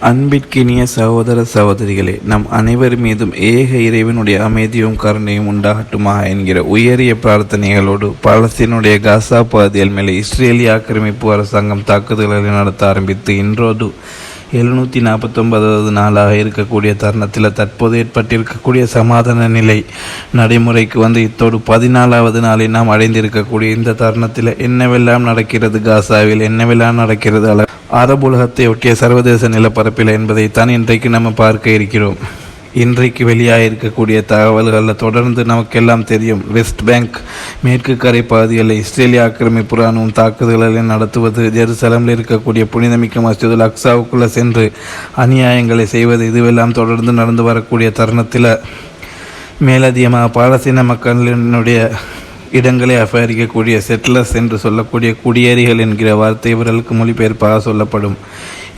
அன்பிற்கினிய சகோதர சகோதரிகளே நம் அனைவர் மீதும் ஏக இறைவனுடைய அமைதியும் கருணையும் உண்டாகட்டுமாக என்கிற உயரிய பிரார்த்தனைகளோடு பலஸ்தீனுடைய காசா பகுதியில் மேலே இஸ்ரேலிய ஆக்கிரமிப்பு அரசாங்கம் தாக்குதல்களை நடத்த ஆரம்பித்து இன்றோடு எழுநூற்றி நாற்பத்தொன்பதாவது நாளாக இருக்கக்கூடிய தருணத்தில் தற்போது ஏற்பட்டிருக்கக்கூடிய சமாதான நிலை நடைமுறைக்கு வந்து இத்தோடு பதினாலாவது நாளை நாம் அடைந்திருக்கக்கூடிய இந்த தருணத்தில் என்னவெல்லாம் நடக்கிறது? காசாவில் என்னவெல்லாம் நடக்கிறது? அள அரபுலகத்தை ஒட்டிய சர்வதேச நிலப்பரப்பில் என்பதைத்தான் இன்றைக்கு நம்ம பார்க்க இருக்கிறோம். இன்றைக்கு வெளியாக இருக்கக்கூடிய தகவல்களில் தொடர்ந்து நமக்கெல்லாம் தெரியும். வெஸ்ட் பேங்க் மேற்கு கரை பகுதிகளில் இஸ்ரேலிய ஆக்கிரமிப்பு ராணுவம் தாக்குதல்களை நடத்துவது ஜெருசலமில் இருக்கக்கூடிய புனிதமிக்க மஸ்ஜிதுல் அக்ஸாவுக்குள்ளே சென்று அநியாயங்களை செய்வது இதுவெல்லாம் தொடர்ந்து நடந்து வரக்கூடிய தருணத்தில் மேலதிகமாக பாலஸ்தீன மக்களினுடைய இடங்களை அபகரிக்கக்கூடிய செட்டிலர்ஸ் என்று சொல்லக்கூடிய குடியேறிகள் என்கிற வார்த்தை இவர்களுக்கு மொழிபெயர்ப்பாக சொல்லப்படும்.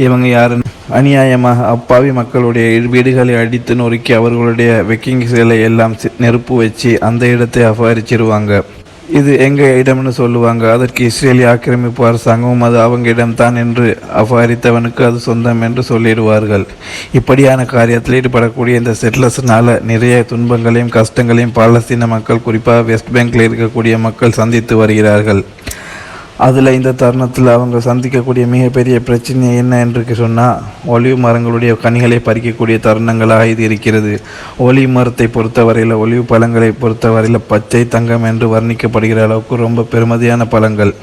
இவங்க யாருன்னு அநியாயமாக அப்பாவி மக்களுடைய வீடுகளை அடித்து நொறுக்கி அவர்களுடைய வெக்கிங் சேலை எல்லாம் நெருப்பு வச்சு அந்த இடத்தை அபகரிச்சிருவாங்க. இது எங்கள் இடம்னு சொல்லுவாங்க. அதற்கு இஸ்ரேலிய ஆக்கிரமிப்பு அரசாங்கமும் அது அவங்க இடம்தான் என்று அபகரித்தவனுக்கு அது சொந்தம் என்று சொல்லிடுவார்கள். இப்படியான காரியத்தில் ஈடுபடக்கூடிய இந்த செட்டிலர்ஸ்னால நிறைய துன்பங்களையும் கஷ்டங்களையும் பாலஸ்தீன மக்கள் குறிப்பாக வெஸ்ட் பேங்கில் இருக்கக்கூடிய மக்கள் சந்தித்து வருகிறார்கள். அதில் இந்த தருணத்தில் அவங்க சந்திக்கக்கூடிய மிகப்பெரிய பிரச்சனை என்ன என்று சொன்னால் ஒளிவு மரங்களுடைய கனிகளை பறிக்கக்கூடிய தருணங்களாக இது இருக்கிறது. ஒளி மரத்தை பொறுத்தவரையில் ஒளிவு பழங்களை பொறுத்தவரையில் பச்சை தங்கம் என்று வர்ணிக்கப்படுகிற அளவுக்கு ரொம்ப பெருமதியான பழங்கள்.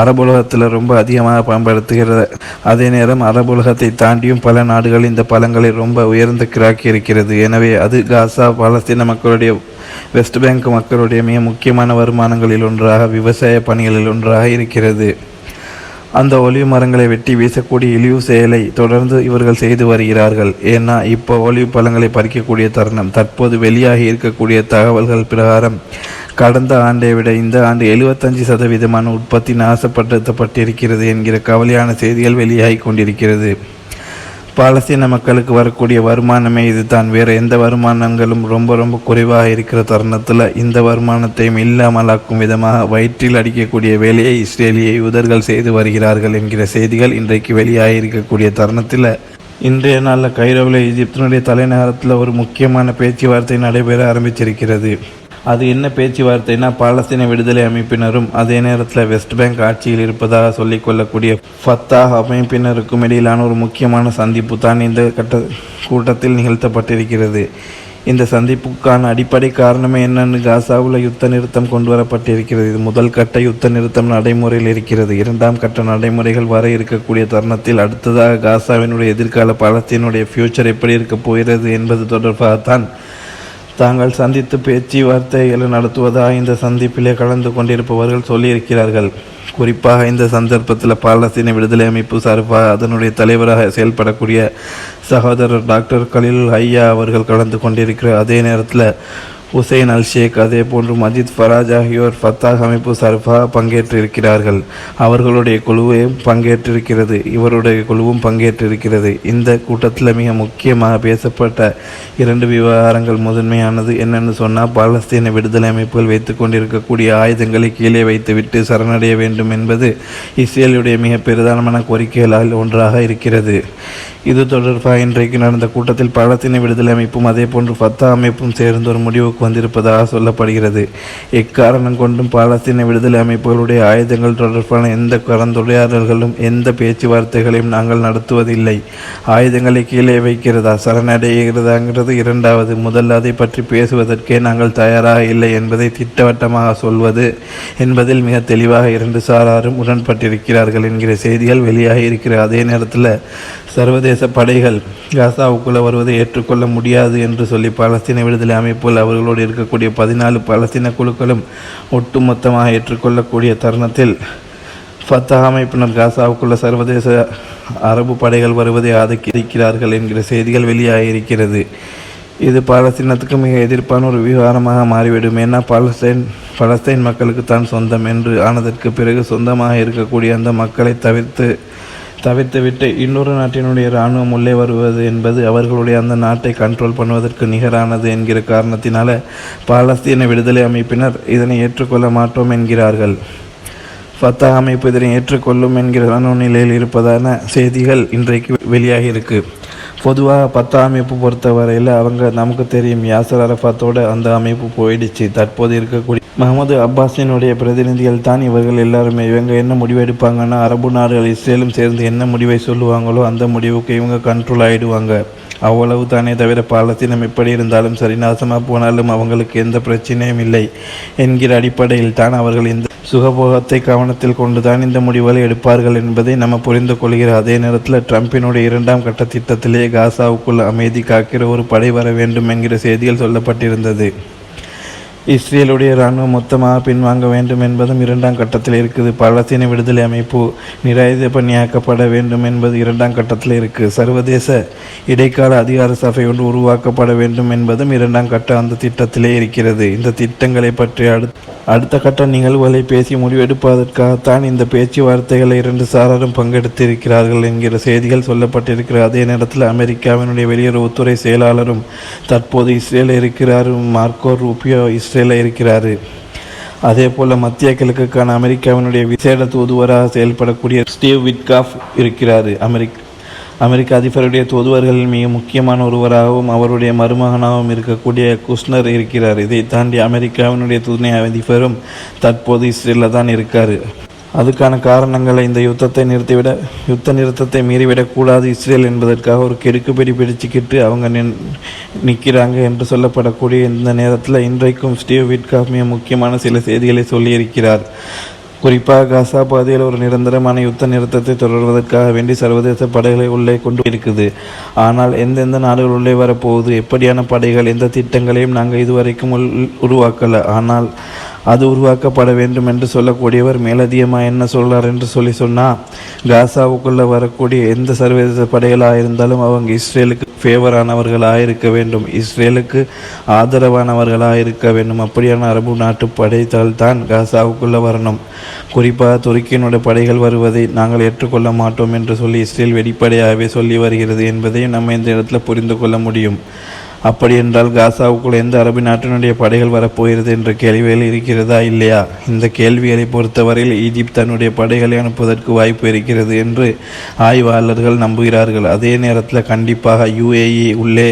அரபுலகத்தில் ரொம்ப அதிகமாக பயன்படுத்துகிறது அதே நேரம் அரபுலகத்தை தாண்டியும் பல நாடுகள் இந்த பழங்களை ரொம்ப உயர்ந்த கிராக்கி இருக்கிறது எனவே அது காசா பாலஸ்தீன மக்களுடைய வெஸ்ட் பேங்க் மக்களுடைய மிக முக்கியமான வருமானங்களில் ஒன்றாக விவசாய பணிகளில் ஒன்றாக இருக்கிறது. அந்த ஒலிவு மரங்களை வெட்டி வீசக்கூடிய இழிவு செயலை தொடர்ந்து இவர்கள் செய்து வருகிறார்கள். ஏன்னா இப்போ ஒலிவு பழங்களை பறிக்கக்கூடிய தருணம் தற்போது வெளியாகி இருக்கக்கூடிய தகவல்கள் பிரகாரம் கடந்த ஆண்டை விட இந்த ஆண்டு எழுபத்தஞ்சு சதவீதமான உற்பத்தி நாசப்படுத்தப்பட்டிருக்கிறது என்கிற கவலையான செய்திகள் வெளியாகி கொண்டிருக்கிறது. பாலஸ்தீன மக்களுக்கு வரக்கூடிய வருமானமே இதுதான். வேறு எந்த வருமானங்களும் ரொம்ப ரொம்ப குறைவாக இருக்கிற தருணத்தில் இந்த வருமானத்தையும் இல்லாமலாக்கும் விதமாக வயிற்றில் அடிக்கக்கூடிய வேலையை இஸ்ரேலிய யூதர்கள் செய்து வருகிறார்கள் என்கிற செய்திகள் இன்றைக்கு வெளியாக இருக்கக்கூடிய தருணத்தில் இன்றைய நாளில் கைரோவில் எகிப்தினுடைய தலைநகரத்தில் ஒரு முக்கியமான பேச்சுவார்த்தை நடைபெற ஆரம்பிச்சிருக்கிறது. அது என்ன பேச்சுவார்த்தைனா பாலஸ்தீன விடுதலை அமைப்பினரும் அதே நேரத்தில் வெஸ்ட் பேங்க் ஆட்சியில் இருப்பதாக சொல்லிக் கொள்ளக்கூடிய அமைப்பினருக்கும் இடையிலான ஒரு முக்கியமான சந்திப்பு தான் இந்த கட்ட கூட்டத்தில் நிகழ்த்தப்பட்டிருக்கிறது. இந்த சந்திப்புக்கான அடிப்படை காரணமே என்னன்னு காசாவில் யுத்த நிறுத்தம் கொண்டு வரப்பட்டிருக்கிறது. இது முதல் கட்ட யுத்த நிறுத்தம் நடைமுறையில் இருக்கிறது. இரண்டாம் கட்ட நடைமுறைகள் வர இருக்கக்கூடிய தருணத்தில் அடுத்ததாக காசாவினுடைய எதிர்கால பாலஸ்தீனுடைய ஃபியூச்சர் எப்படி இருக்கப் போகிறது என்பது தொடர்பாகத்தான் தாங்கள் சந்தித்து பேச்சுவார்த்தைகளை நடத்துவதாக இந்த சந்திப்பிலே கலந்து கொண்டிருப்பவர்கள் சொல்லியிருக்கிறார்கள். குறிப்பாக இந்த சந்தர்ப்பத்தில் பாலஸ்தீன விடுதலை அமைப்பு சார்பாக அதனுடைய தலைவராக செயல்படக்கூடிய சகோதரர் டாக்டர் கலீல் ஐயா அவர்கள் கலந்து கொண்டிருக்கிற அதே நேரத்தில் ஹுசைன் அல் ஷேக் அதே போன்று மஜித் ஃபராஜ் ஆகியோர் ஃபத்தாஹ் அமைப்பு சார்பாக பங்கேற்றிருக்கிறார்கள். அவர்களுடைய குழுவையும் பங்கேற்றிருக்கிறது. இவருடைய குழுவும் பங்கேற்றிருக்கிறது. இந்த கூட்டத்தில் மிக முக்கியமாக பேசப்பட்ட இரண்டு விவகாரங்கள் முதன்மையானது என்னென்னு சொன்னால் பாலஸ்தீன விடுதலை அமைப்புகள் வைத்து கொண்டிருக்கக்கூடிய ஆயுதங்களை கீழே வைத்துவிட்டு சரணடைய வேண்டும் என்பது இஸ்ரேலுடைய மிக பிரதானமான கோரிக்கைகளால் ஒன்றாக இருக்கிறது. இது தொடர்பாக இன்றைக்கு நடந்த கூட்டத்தில் பாலஸ்தீன விடுதலை அமைப்பும் அதே போன்று ஃபத்தா அமைப்பும் சேர்ந்து ஒரு முடிவுக்கு வந்திருப்பதாக சொல்லப்படுகிறது. எக்காரணம் கொண்டும் பாலஸ்தீன விடுதலை அமைப்புகளுடைய ஆயுதங்கள் தொடர்பான எந்த கலந்துரையாடல்களும் எந்த பேச்சுவார்த்தைகளையும் நாங்கள் நடத்துவதில்லை. ஆயுதங்களை கீழே வைக்கிறதா சரணடைகிறதாங்கிறது இரண்டாவது. முதல்ல அதை பற்றி பேசுவதற்கே நாங்கள் தயாராக இல்லை என்பதை திட்டவட்டமாக சொல்வது என்பதில் மிக தெளிவாக இரண்டு சாராரும் உடன்பட்டிருக்கிறார்கள் என்கிற செய்திகள் வெளியாகி இருக்கிற அதே நேரத்தில் சர்வதேச படைகள் காசாவுக்குள்ளே வருவதை ஏற்றுக்கொள்ள முடியாது என்று சொல்லி பாலஸ்தீன விடுதலை அமைப்பில் அவர்களோடு இருக்கக்கூடிய பதினாலு பாலஸ்தீன குழுக்களும் ஒட்டுமொத்தமாக ஏற்றுக்கொள்ளக்கூடிய தருணத்தில் ஃபத்தா அமைப்பினர் காசாவுக்குள்ள சர்வதேச அரபு படைகள் வருவதை ஆதரிக்கிறார்கள் என்கிற செய்திகள் வெளியாகியிருக்கிறது. இது பாலஸ்தீனத்துக்கு மிக எதிர்ப்பான ஒரு விவகாரமாக மாறிவிடும். ஏன்னா பாலஸ்தீன் பலஸ்தீன் மக்களுக்கு தான் சொந்தம் என்று ஆனதற்கு பிறகு சொந்தமாக இருக்கக்கூடிய அந்த மக்களை தவிர்த்து தவிர்த்துவிட்டு இன்னொரு நாட்டினுடைய இராணுவம் உள்ளே வருவது என்பது அவர்களுடைய அந்த நாட்டை கண்ட்ரோல் பண்ணுவதற்கு நிகரானது என்கிற காரணத்தினால பாலஸ்தீன விடுதலை அமைப்பினர் இதனை ஏற்றுக்கொள்ள மாட்டோம் என்கிறார்கள். ஃபத்தா அமைப்பு இதனை ஏற்றுக்கொள்ளும் என்கிற மனநிலையில் இருப்பதான செய்திகள் இன்றைக்கு வெளியாகியிருக்கு பொதுவாக பத்தா அமைப்பு பொறுத்தவரையில் அவங்க நமக்கு தெரியும் யாசர் அரஃபாத்தோட அந்த அமைப்பு போயிடுச்சு. தற்போது இருக்கக்கூடிய மஹமது அப்பாஸினுடைய பிரதிநிதிகள் தான் இவர்கள் எல்லாருமே. இவங்க என்ன முடிவு எடுப்பாங்கன்னா அரபு நாடுகள் இஸ்ரேலும் சேர்ந்து என்ன முடிவை சொல்லுவாங்களோ அந்த முடிவுக்கு இவங்க கண்ட்ரோல் ஆகிடுவாங்க அவ்வளவு தானே தவிர பாலஸ்தீனம் எப்படி இருந்தாலும் சரி நாசமாக போனாலும் அவங்களுக்கு எந்த பிரச்சனையும் இல்லை என்கிற அடிப்படையில் தான் அவர்கள் இந்த சுகபோகத்தை கவனத்தில் கொண்டுதான் இந்த முடிவுகளை எடுப்பார்கள் என்பதை நம்ம புரிந்து கொள்கிறோம். அதே நேரத்தில் ட்ரம்பினுடைய இரண்டாம் கட்ட திட்டத்திலே காசாவுக்குள் அமைதி காக்கிற ஒரு படை வர வேண்டும் என்கிற செய்திகள் சொல்லப்பட்டிருந்தது. இஸ்ரேலுடைய இராணுவம் மொத்தமாக பின்வாங்க வேண்டும் என்பதும் இரண்டாம் கட்டத்தில் இருக்குது. பலஸ்தீன விடுதலை அமைப்பு நிராயுத பணியாக்கப்பட வேண்டும் என்பது இரண்டாம் கட்டத்தில் இருக்குது. சர்வதேச இடைக்கால அதிகார சபை ஒன்று உருவாக்கப்பட வேண்டும் என்பதும் இரண்டாம் கட்டம் அந்த திட்டத்திலே இருக்கிறது. இந்த திட்டங்களை பற்றி அடுத்த அடுத்த கட்ட நிகழ்வுகளை பேசி முடிவெடுப்பதற்காகத்தான் இந்த பேச்சுவார்த்தைகளை இரண்டு சாராரும் பங்கெடுத்திருக்கிறார்கள் என்கிற செய்திகள் சொல்லப்பட்டிருக்கிற அதே நேரத்தில் அமெரிக்காவினுடைய வெளியுறவுத்துறை செயலாளரும் தற்போது இஸ்ரேலில் இருக்கிறார் மார்க்கோ ரூபியோ இஸ்ரேலில் இருக்கிறார். அதே போல் மத்திய கிழக்குக்கான அமெரிக்காவினுடைய விசேட தூதுவராக செயல்படக்கூடிய ஸ்டீவ் விட்காஃப் இருக்கிறார். அமெரிக் அமெரிக்க அதிபருடைய தூதுவர்களில் மிக முக்கியமான ஒருவராகவும் அவருடைய மருமகனாகவும் இருக்கக்கூடிய குஷ்னர் இருக்கிறார். இதை தாண்டி அமெரிக்காவினுடைய துணை அதிபரும் தற்போது இஸ்ரேலில் தான் இருக்கார். அதுக்கான காரணங்களை இந்த யுத்தத்தை நிறுத்திவிட யுத்த நிறுத்தத்தை மீறிவிடக்கூடாது இஸ்ரேல் என்பதற்காக ஒரு கெடுக்குப்பிடி பிடிச்சிக்கிட்டு அவங்க நின் நிற்கிறாங்க என்று சொல்லப்படக்கூடிய இந்த நேரத்தில் இன்றைக்கும் ஸ்டீவ் விட்காஃப் மிக முக்கியமான சில செய்திகளை சொல்லியிருக்கிறார். குறிப்பாக காசா பாதையில் ஒரு நிரந்தரமான யுத்த நிறுத்தத்தை தொடர்வதற்காக வேண்டி சர்வதேச படைகளை உள்ளே கொண்டு இருக்குது ஆனால் எந்தெந்த நாடுகள் உள்ளே வரப்போகுது எப்படியான படைகள் எந்த திட்டங்களையும் நாங்கள் இதுவரைக்கும் உள் உருவாக்கலை. ஆனால் அது உருவாக்கப்பட வேண்டும் என்று சொல்லக்கூடியவர் மேலதிகமாக என்ன சொல்கிறார் என்று சொல்லி சொன்னால் காசாவுக்குள்ளே வரக்கூடிய எந்த சர்வதேச படைகளாக இருந்தாலும் அவங்க இஸ்ரேலுக்கு ஃபேவரானவர்களாக இருக்க வேண்டும். இஸ்ரேலுக்கு ஆதரவானவர்களாக இருக்க வேண்டும். அப்படியான அரபு நாட்டு படைத்தால் தான் காசாவுக்குள்ளே வரணும். குறிப்பாக துருக்கியினுடைய படைகள் வருவதை நாங்கள் ஏற்றுக்கொள்ள மாட்டோம் என்று சொல்லி இஸ்ரேல் வெளிப்படையாகவே சொல்லி வருகிறது என்பதையும் நம்ம இந்த இடத்துல புரிந்து கொள்ள முடியும். அப்படி என்றால் காசாவுக்குள் எந்த அரபு நாட்டினுடைய படைகள் வரப்போகிறது என்ற கேள்விகள் இருக்கிறதா இல்லையா? இந்த கேள்விகளை பொறுத்தவரையில் ஈஜிப்த் தன்னுடைய படைகளை அனுப்புவதற்கு வாய்ப்பு இருக்கிறது என்று ஆய்வாளர்கள் நம்புகிறார்கள். அதே நேரத்தில் கண்டிப்பாக யுஏஇ உள்ளே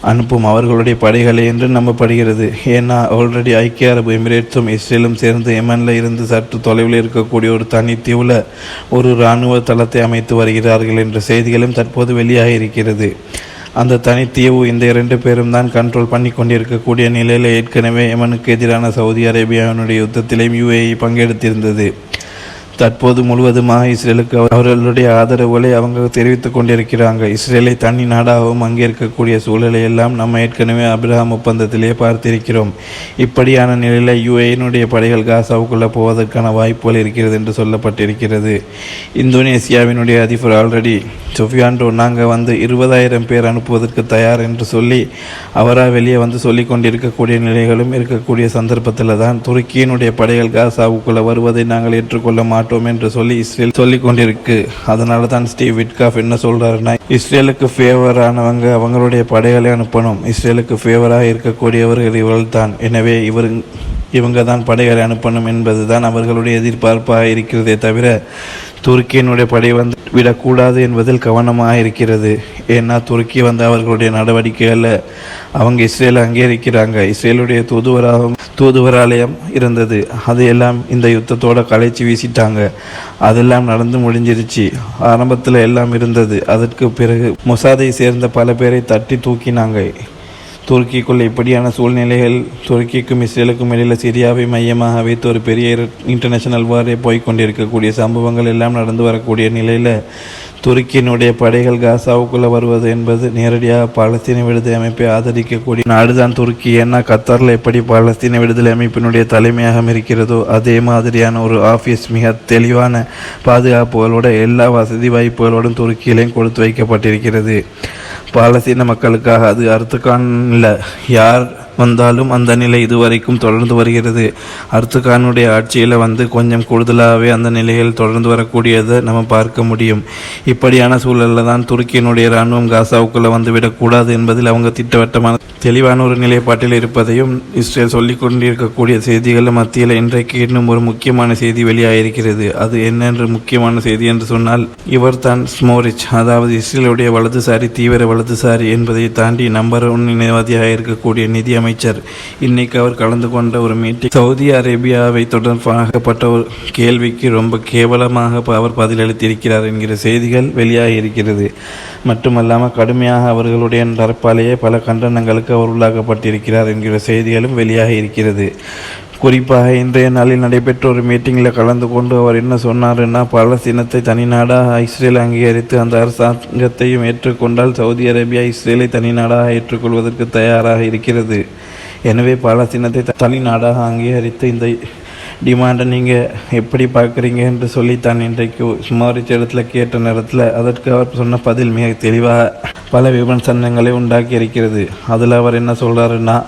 அனுப்பும் அவர்களுடைய படைகளை என்று நம்பப்படுகிறது. ஏன்னா ஆல்ரெடி ஐக்கிய அரபு எமிரேட்ஸும் இஸ்ரேலும் சேர்ந்து எமனில் இருந்து சற்று தொலைவில் இருக்கக்கூடிய ஒரு தனித்தீவில் ஒரு இராணுவ தளத்தை அமைத்து வருகிறார்கள் என்ற செய்திகளும் தற்போது வெளியாகி இருக்கிறது. அந்த தனித்தீவு இந்த இரண்டு பேரும் தான் கண்ட்ரோல் பண்ணி கொண்டிருக்கக்கூடிய நிலையில் ஏற்கனவே யமனுக்கு எதிரான சவுதி அரேபியாவினுடைய யுத்தத்திலேயும் யுஏஇ பங்கெடுத்திருந்தது. தற்போது முழுவதுமாக இஸ்ரேலுக்கு அவர்களுடைய ஆதரவுகளை அவங்க தெரிவித்துக் கொண்டிருக்கிறாங்க. இஸ்ரேலை தனி நாடாகவும் அங்கே இருக்கக்கூடிய சூழலை எல்லாம் நம்ம ஏற்கனவே அபிரஹாம் ஒப்பந்தத்திலே பார்த்திருக்கிறோம். இப்படியான நிலையில் யுஏனுடைய படைகள் காசாவுக்குள்ளே போவதற்கான வாய்ப்புகள் இருக்கிறது என்று சொல்லப்பட்டிருக்கிறது. இந்தோனேசியாவினுடைய அதிபர் ஆல்ரெடி சொஃபியாண்டோ நாங்கள் வந்து இருபதாயிரம் பேர் அனுப்புவதற்கு தயார் என்று சொல்லி அவராக வெளியே வந்து சொல்லி கொண்டிருக்கக்கூடிய நிலைகளும் இருக்கக்கூடிய சந்தர்ப்பத்தில் தான் துருக்கியினுடைய படைகள் காசாவுக்குள்ளே வருவதை நாங்கள் ஏற்றுக்கொள்ள மாட்டோம். என்று சொல்லி இஸ்ரேல் சொல்லி கொண்டிருக்கு. அதனால தான் ஸ்டீவ் விட்காஃப் என்ன சொல்றாருன்னா இஸ்ரேலுக்கு ஃபேவரானவங்க அவங்களுடைய படைகளை அனுப்பணும். இஸ்ரேலுக்கு ஃபேவராக இருக்கக்கூடியவர்கள் இவர்கள் தான் எனவே இவர் இவங்க தான் படைகளை அனுப்பணும் என்பது தான் அவர்களுடைய எதிர்பார்ப்பாக இருக்கிறதே தவிர துருக்கியினுடைய படை வந்து விடக்கூடாது என்பதில் கவனமாக இருக்கிறது. ஏன்னா துருக்கி வந்து அவர்களுடைய நடவடிக்கைகளில் அவங்க இஸ்ரேலை அங்கீகரிக்கிறாங்க இஸ்ரேலுடைய தூதுவராகவும் தூதுவராலயம் இருந்தது. அதையெல்லாம் இந்த யுத்தத்தோட கலைச்சி வீசிட்டாங்க. அதெல்லாம் நடந்து முடிஞ்சிருச்சு. ஆரம்பத்தில் எல்லாம் இருந்தது. அதற்கு பிறகு மொசாதை சேர்ந்த பல பேரை தட்டி தூக்கினாங்க. துருக்கிக்குள் இப்படியான சூழ்நிலைகள் துருக்கிக்கும் இஸ்ரேலுக்கும் இடையில் சிரியாவை மையமாக வைத்து ஒரு பெரிய இன்டர்நேஷனல் வாரே போய்கொண்டிருக்கக்கூடிய சம்பவங்கள் எல்லாம் நடந்து வரக்கூடிய நிலையில் துருக்கியினுடைய படைகள் காசாவுக்குள்ளே வருவது என்பது நேரடியாக பாலஸ்தீன விடுதலை அமைப்பை ஆதரிக்கக்கூடிய நாடுதான் துருக்கி. ஏன்னா கத்தாரில் எப்படி பாலஸ்தீன விடுதலை அமைப்பினுடைய தலைமையாக இருக்கிறதோ அதே மாதிரியான ஒரு ஆஃபீஸ் மிக தெளிவான பாதுகாப்புகளோட எல்லா வசதி வாய்ப்புகளோடும் துருக்கியிலையும் கொடுத்து வைக்கப்பட்டிருக்கிறது. பாலஸ்தீன மக்களுக்காக அது அர்த்தக்கான் இல்லை. யார் வந்தாலும் அந்த நிலை இதுவரைக்கும் தொடர்ந்து வருகிறது. அர்த்துகானுடைய ஆட்சியில் வந்து கொஞ்சம் கூடுதலாகவே அந்த நிலையில் தொடர்ந்து வரக்கூடியதை நம்ம பார்க்க முடியும். இப்படியான சூழலில் தான் துருக்கியினுடைய இராணுவம் காசாவுக்குள்ளே வந்து விடக்கூடாது என்பதில் அவங்க திட்டவட்டமான தெளிவான ஒரு நிலைப்பாட்டில் இருப்பதையும் இஸ்ரேல் சொல்லிக் கொண்டிருக்கக்கூடிய செய்திகள் மத்தியில் இன்றைக்கு இன்னும் ஒரு முக்கியமான செய்தி வெளியாகிருக்கிறது அது என்னென்று முக்கியமான செய்தி என்று சொன்னால் இவர் தான் ஸ்மோரிச் அதாவது இஸ்ரேலுடைய வலதுசாரி தீவிர வலதுசாரி என்பதை தாண்டி நம்பர் ஒன் நினைவாதியாக இருக்கக்கூடிய நிதி அமைச்சர். இன்னைக்கு அவர் கலந்து கொண்ட ஒரு மீட்டிங் சவுதி அரேபியாவை தொடர்பாகப்பட்ட ஒரு கேள்விக்கு ரொம்ப கேவலமாக அவர் பதிலளித்திருக்கிறார் என்கிற செய்திகள் வெளியாகி இருக்கிறது. மட்டுமல்லாமல் கடுமையாக அவர்களுடைய தரப்பாலேயே பல கண்டனங்களுக்கு அவர் உள்ளாக்கப்பட்டிருக்கிறார் என்கிற செய்திகளும் வெளியாகி இருக்கிறது. குறிப்பாக இன்றைய நாளில் நடைபெற்ற ஒரு மீட்டிங்கில் கலந்து கொண்டு அவர் என்ன சொன்னாருன்னா பாலஸ்தீனத்தை தனிநாடாக இஸ்ரேல் அங்கீகரித்து அந்த அரசாங்கத்தையும் ஏற்றுக்கொண்டால் சவுதி அரேபியா இஸ்ரேலை தனிநாடாக ஏற்றுக்கொள்வதற்கு தயாராக இருக்கிறது. எனவே பாலஸ்தீனத்தை தனிநாடாக அங்கீகரித்து இந்த டிமாண்டை நீங்கள் எப்படி பார்க்குறீங்க என்று சொல்லித்தான் இன்றைக்கு சுமாரிச்ச இடத்துல கேட்ட நேரத்தில் அதற்கு அவர் சொன்ன பதில் மிக தெளிவாக பல விமர்சனங்களை உண்டாக்கி இருக்கிறது அதில் அவர் என்ன சொல்கிறாருன்னா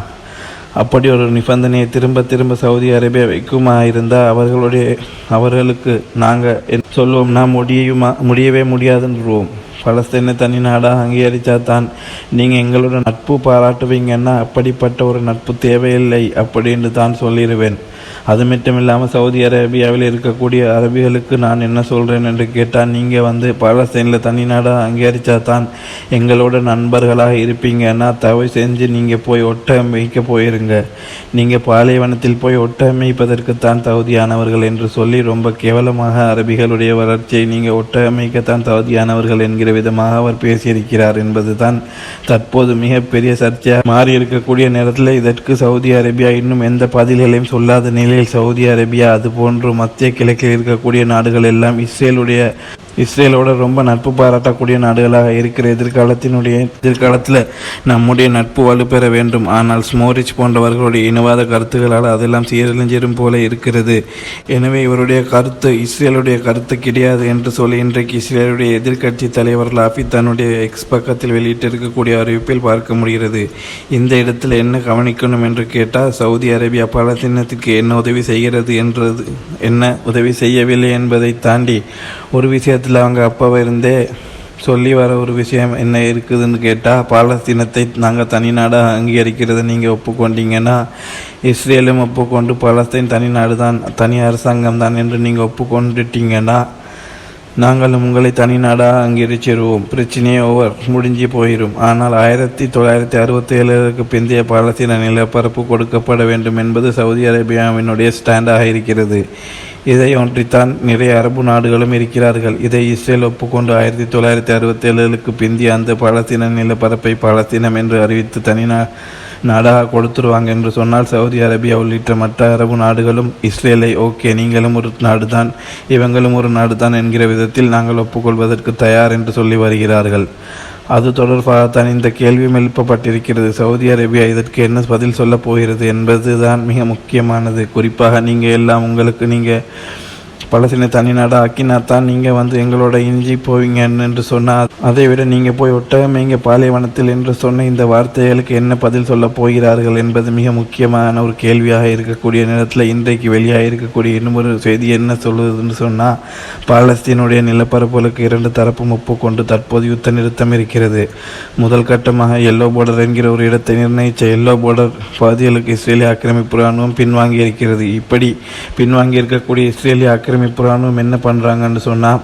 அப்படி ஒரு நிபந்தனையை திரும்ப திரும்ப சவுதி அரேபியா வைக்குமா இருந்தால் அவர்களுடைய அவர்களுக்கு நாங்கள் சொல்லுவோம்னா முடியுமா முடியவே முடியாதுன்றோம் பலஸ்தீனை தனி நாடாக அங்கீகரித்தா தான் நீங்கள் எங்களோட நட்பு பாராட்டுவீங்கன்னா அப்படிப்பட்ட ஒரு நட்பு தேவையில்லை அப்படின்னு தான் சொல்லிடுவேன் அது மட்டும் இல்லாமல் சவுதி அரேபியாவில் இருக்கக்கூடிய அரபிகளுக்கு நான் என்ன சொல்கிறேன் என்று கேட்டால் நீங்கள் வந்து பாலஸ்தீனில் தனி நாடாக அங்கீகரித்தா தான் எங்களோட நண்பர்களாக இருப்பீங்கன்னா தவறு செஞ்சு நீங்கள் போய் ஒட்டகம் போயிருங்க. நீங்கள் பாலைவனத்தில் போய் ஒட்டகம் தான் தகுதியானவர்கள் என்று சொல்லி ரொம்ப கேவலமாக அரபிகளுடைய வளர்ச்சியை நீங்கள் ஒட்டகம் தகுதியானவர்கள் என்கிற விதமாக அவர் பேசியிருக்கிறார் என்பது தான் தற்போது மிகப்பெரிய சர்ச்சையாக மாறி இருக்கக்கூடிய நேரத்தில். இதற்கு சவுதி அரேபியா இன்னும் எந்த பதில்களையும் சொல்லாத நிலையில் சவுதி அரேபியா அதுபோன்று மத்திய கிழக்கில் இருக்கக்கூடிய நாடுகள் எல்லாம் இஸ்ரேலுடைய இஸ்ரேலோட ரொம்ப நட்பு பாராட்டக்கூடிய நாடுகளாக இருக்கிற எதிர்காலத்தினுடைய எதிர்காலத்தில் நம்முடைய நட்பு வலுப்பெற வேண்டும். ஆனால் ஸ்மோரிச் போன்றவர்களுடைய இனவாத கருத்துக்களால் அதெல்லாம் சீரழிஞ்சிடும் போல இருக்கிறது. எனவே இவருடைய கருத்து இஸ்ரேலுடைய கருத்து கிடையாது என்று சொல்லி இன்றைக்கு இஸ்ரேலுடைய எதிர்க்கட்சி தலைவர் லாஃபி தன்னுடைய எக்ஸ் பக்கத்தில் வெளியிட்டிருக்கக்கூடிய அறிவிப்பில் பார்க்க முடிகிறது. இந்த இடத்தில் என்ன கவனிக்கணும் என்று கேட்டால் சவுதி அரேபியா பாலஸ்தீனத்திற்கு என்ன உதவி செய்கிறது என்றது என்ன உதவி செய்யவில்லை என்பதை தாண்டி ஒரு விஷயத்தில் அவங்க அப்பாவை இருந்தே சொல்லி வர ஒரு விஷயம் என்ன இருக்குதுன்னு கேட்டால் பாலஸ்தீனத்தை நாங்கள் தனி நாடாக நீங்கள் ஒப்புக்கொண்டீங்கன்னா இஸ்ரேலும் ஒப்புக்கொண்டு பாலஸ்தீன் தனி நாடு தான் தனி அரசாங்கம் தான் என்று நீங்கள் ஒப்புக்கொண்டுட்டீங்கன்னா நாங்களும் உங்களை தனி நாடாக அங்கீகரிச்சிருவோம். பிரச்சனையே ஓவர் முடிஞ்சு போயிடும் ஆனால் ஆயிரத்தி தொள்ளாயிரத்தி அறுபத்தி ஏழுக்கு பிந்தைய பாலஸ்தீன நிலப்பரப்பு கொடுக்கப்பட வேண்டும் என்பது சவுதி அரேபியாவினுடைய ஸ்டாண்டாக இருக்கிறது. இதை ஒன்றித்தான் நிறைய அரபு நாடுகளும் இருக்கிறார்கள். இதை இஸ்ரேல் ஒப்புக்கொண்டு ஆயிரத்தி தொள்ளாயிரத்தி அறுபத்தி ஏழுக்கு பிந்தைய அந்த பாலஸ்தீன நிலப்பரப்பை பாலஸ்தீனம் என்று அறிவித்து தனி நா நாடாக கொடுத்துருவாங்க என்று சொன்னால் சவுதி அரேபியா உள்ளிட்ட மற்ற அரபு நாடுகளும் இஸ்ரேலை ஓகே நீங்களும் ஒரு நாடு தான் இவங்களும் ஒரு நாடு தான் என்கிற விதத்தில் நாங்கள் ஒப்புக்கொள்வதற்கு தயார் என்று சொல்லி வருகிறார்கள். அது தொடர்பாகத்தான் இந்த கேள்வியும் எழுப்பப்பட்டிருக்கிறது. சவுதி அரேபியா இதற்கு என்ன பதில் சொல்லப் போகிறது என்பது தான் மிக முக்கியமானது. குறிப்பாக நீங்கள் எல்லாம் உங்களுக்கு நீங்கள் பலசினை தனி நாடு ஆக்கினாத்தான் நீங்கள் வந்து எங்களோட இஞ்சி போவீங்க என்று சொன்னால் அதை விட நீங்கள் போய் ஒட்டகமேங்க பாலைவனத்தில் என்று சொன்ன இந்த வார்த்தைகளுக்கு என்ன பதில் சொல்ல போகிறார்கள் என்பது மிக முக்கியமான ஒரு கேள்வியாக இருக்கக்கூடிய நேரத்தில் இன்றைக்கு வெளியாக இருக்கக்கூடிய இன்னும் ஒரு செய்தி என்ன சொல்லுதுன்னு சொன்னால் பாலஸ்தீனுடைய நிலப்பரப்புகளுக்கு இரண்டு தரப்பும் ஒப்புக்கொண்டு தற்போது யுத்த நிறுத்தம் இருக்கிறது. முதல் கட்டமாக எல்லோ பார்டர் என்கிற ஒரு இடத்தை நிர்ணயித்த எல்லோ பார்டர் பகுதிகளுக்கு இஸ்ரேலிய ஆக்கிரமிப்பு இராணுவம் பின்வாங்கி இருக்கிறது இப்படி பின்வாங்கி இருக்கக்கூடிய இஸ்ரேலிய ஆக்கிரமிப்பு இராணுவம் என்ன பண்ணுறாங்கன்னு சொன்னால்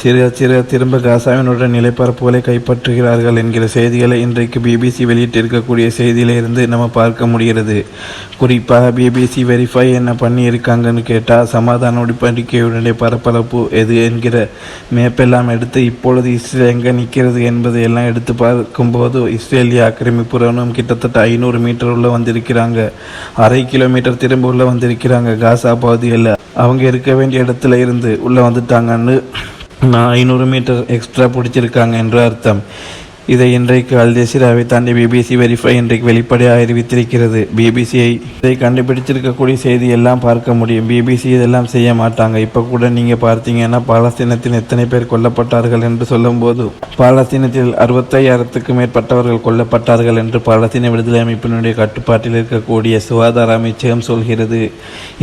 சிறு சிறு திரும்ப காசாவினுடைய நிலைப்பரப்புகளை கைப்பற்றுகிறார்கள் என்கிற செய்திகளை இன்றைக்கு பிபிசி வெளியிட்டிருக்கக்கூடிய செய்தியிலிருந்து நம்ம பார்க்க முடிகிறது. குறிப்பாக பிபிசி வெரிஃபை என்ன பண்ணியிருக்காங்கன்னு கேட்டால் சமாதான உடன்படிக்கையுடைய பரப்பரப்பு எது என்கிற மேப்பெல்லாம் எடுத்து இப்பொழுது இஸ்ரேல் எங்கே நிற்கிறது என்பதை எல்லாம் எடுத்து பார்க்கும்போது இஸ்ரேலிய ஆக்கிரமிப்பு இராணுவம் கிட்டத்தட்ட ஐநூறு மீட்டர் உள்ள வந்திருக்கிறாங்க. அரை கிலோமீட்டர் திரும்ப உள்ள வந்திருக்கிறாங்க காசா பகுதியில் அவங்க இருக்க வேண்டிய இடத்துல இருந்து உள்ளே வந்துட்டாங்கன்னு நான் ஐநூறு மீட்டர் எக்ஸ்ட்ரா பிடிச்சிருக்காங்க என்று அர்த்தம். இதை இன்றைக்கு அல் ஜசீராவை தாண்டி பிபிசி வெரிஃபை இன்றைக்கு வெளிப்படையாக அறிவித்திருக்கிறது. பிபிசியை இதை கண்டுபிடிச்சிருக்கக்கூடிய செய்தி எல்லாம் பார்க்க முடியும். பிபிசி இதெல்லாம் செய்ய மாட்டாங்க. இப்போ கூட நீங்கள் பார்த்தீங்கன்னா பாலஸ்தீனத்தில் எத்தனை பேர் கொல்லப்பட்டார்கள் என்று சொல்லும்போது பாலஸ்தீனத்தில் அறுபத்தையாயிரத்துக்கும் மேற்பட்டவர்கள் கொல்லப்பட்டார்கள் என்று பாலஸ்தீன விடுதலை அமைப்பினுடைய கட்டுப்பாட்டில் இருக்கக்கூடிய சுகாதார அமைச்சகம் சொல்கிறது.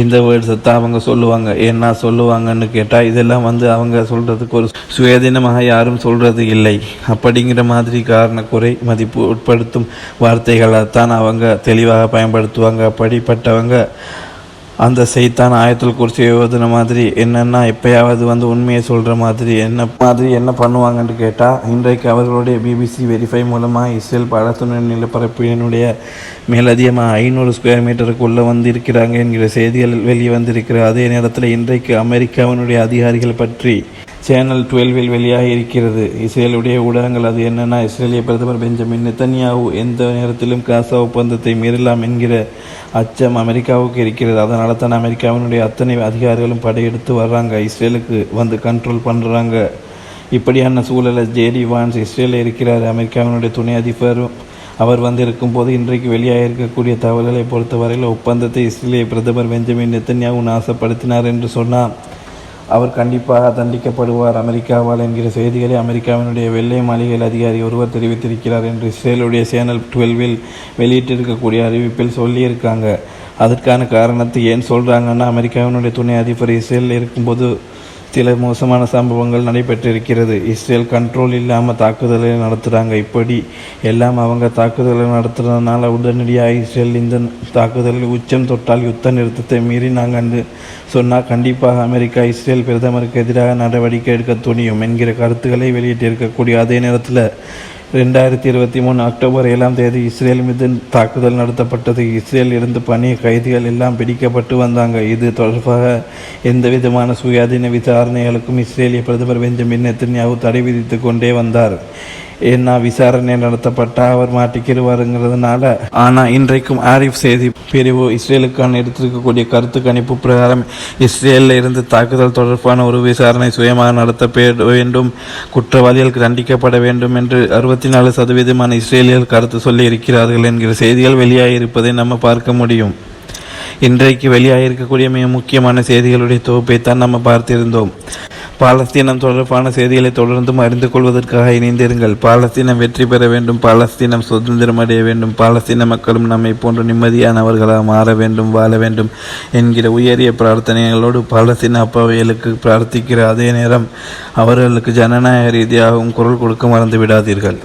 இந்த வேர்ட்ஸை அவங்க சொல்லுவாங்க. என்ன சொல்லுவாங்கன்னு கேட்டால் இதெல்லாம் வந்து அவங்க சொல்கிறதுக்கு ஒரு சுயாதீனமாக யாரும் சொல்கிறது இல்லை. அப்படிங்கிற மாதிரி காரணக்குறை மதிப்பு உட்படுத்தும் வார்த்தைகளைத்தான் அவங்க தெளிவாக பயன்படுத்துவாங்க அப்படிப்பட்டவங்க அந்த செய்தான் ஆயத்தில் குறித்து ஓதுன மாதிரி என்னென்னா எப்பயாவது வந்து உண்மையை சொல்கிற மாதிரி என்ன மாதிரி என்ன பண்ணுவாங்கன்னு கேட்டால் இன்றைக்கு அவர்களுடைய பிபிசி வெரிஃபை மூலமாக இஸ்ரேல் பாலஸ்தீன நிலப்பரப்பினுடைய மேலதிகமாக ஐநூறு ஸ்கொயர் மீட்டருக்குள்ளே வந்திருக்கிறாங்க என்கிற செய்திகள் வெளியே வந்திருக்கிற அதே நேரத்தில் இன்றைக்கு அமெரிக்காவினுடைய அதிகாரிகள் பற்றி சேனல் டுவெல்வில் வெளியாக இருக்கிறது. இஸ்ரேலுடைய ஊடகங்கள் அது என்னென்னா இஸ்ரேலிய பிரதமர் பெஞ்சமின் நெத்தன்யாவு எந்த நேரத்திலும் காசா ஒப்பந்தத்தை மீறலாம் என்கிற அச்சம் அமெரிக்காவுக்கு இருக்கிறது. அதனால தான் அமெரிக்காவினுடைய அத்தனை அதிகாரிகளும் படையெடுத்து வர்றாங்க. இஸ்ரேலுக்கு வந்து கண்ட்ரோல் பண்ணுறாங்க இப்படியான சூழலை ஜேடி வான்ஸ் இஸ்ரேலில் இருக்கிறார். அமெரிக்காவினுடைய துணை அதிபரும் அவர் வந்திருக்கும் போது இன்றைக்கு வெளியாக இருக்கக்கூடிய தகவல்களை பொறுத்தவரையில் ஒப்பந்தத்தை இஸ்ரேலிய பிரதமர் பெஞ்சமின் நெத்தன்யாவு நாசப்படுத்தினார் என்று சொன்னால் அவர் கண்டிப்பாக தண்டிக்கப்படுவார். அமெரிக்காவால் என்கிற செய்திகளை அமெரிக்காவினுடைய வெள்ளை மாளிகை அதிகாரி ஒருவர் தெரிவித்திருக்கிறார் என்று இஸ்ரேலுடைய சேனல் டுவெல்வில் வெளியிட்டிருக்கக்கூடிய அறிவிப்பில் சொல்லியிருக்காங்க. அதற்கான காரணத்தை ஏன் சொல்கிறாங்கன்னா அமெரிக்காவினுடைய துணை அதிபர் இஸ்ரேலில் இருக்கும்போது சில மோசமான சம்பவங்கள் நடைபெற்றிருக்கிறது. இஸ்ரேல் கண்ட்ரோல் இல்லாமல் தாக்குதலை நடத்துகிறாங்க இப்படி எல்லாம் அவங்க தாக்குதலை நடத்துகிறதுனால உடனடியாக இஸ்ரேல் இந்த தாக்குதலில் உச்சம் தொட்டால் யுத்த நிறுத்தத்தை மீறி நாங்கள் சொன்னால் கண்டிப்பாக அமெரிக்கா இஸ்ரேல் பிரதமருக்கு எதிராக நடவடிக்கை எடுக்க துணியும் என்கிற கருத்துக்களை வெளியிட்டிருக்கக்கூடிய அதே நேரத்தில் ரெண்டாயிரத்தி இருபத்தி மூணு அக்டோபர் ஏழாம் தேதி இஸ்ரேல் மீது தாக்குதல் நடத்தப்பட்டது. இஸ்ரேல் இருந்து பணி கைதிகள் எல்லாம் பிடிக்கப்பட்டு வந்தாங்க. இது தொடர்பாக எந்த விதமான சுயாதீன விசாரணைகளுக்கும் இஸ்ரேலிய பிரதமர் பெஞ்சமின் நெத்தன்யாவு தடை விதித்து கொண்டே வந்தார். ஏன்னா விசாரணை நடத்தப்பட்ட அவர் மாட்டிக்கிடுவாருங்கிறதுனால ஆனால் இன்றைக்கும் ஆரிஃப் செய்தி பிரிவு இஸ்ரேலுக்கான எடுத்திருக்கக்கூடிய கருத்து கணிப்பு பிரகாரம் இஸ்ரேலில் இருந்து தாக்குதல் தொடர்பான ஒரு விசாரணை சுயமாக நடத்த வேண்டும். குற்றவாளிகள் தண்டிக்கப்பட வேண்டும் என்று அறுபத்தி நாலு சதவீதமான இஸ்ரேலியர்கள் கருத்து சொல்லி இருக்கிறார்கள் என்கிற செய்திகள் வெளியாகியிருப்பதை நம்ம பார்க்க முடியும். இன்றைக்கு வெளியாகியிருக்கக்கூடிய மிக முக்கியமான செய்திகளுடைய தொகுப்பை தான் நம்ம பார்த்திருந்தோம். பாலஸ்தீனம் தொடர்பான செய்திகளை தொடர்ந்தும் அறிந்து கொள்வதற்காக இணைந்திருங்கள். பாலஸ்தீனம் வெற்றி பெற வேண்டும். பாலஸ்தீனம் சுதந்திரம் அடைய வேண்டும். பாலஸ்தீன மக்களும் நம்மை போன்ற நிம்மதியானவர்களாக மாற வேண்டும் வாழ வேண்டும் என்கிற உயரிய பிரார்த்தனைகளோடு பாலஸ்தீன அப்பாவியலுக்கு பிரார்த்திக்கிற அதே நேரம் அவர்களுக்கு ஜனநாயக ரீதியாகவும் குரல் கொடுக்க மறந்து விடாதீர்கள்.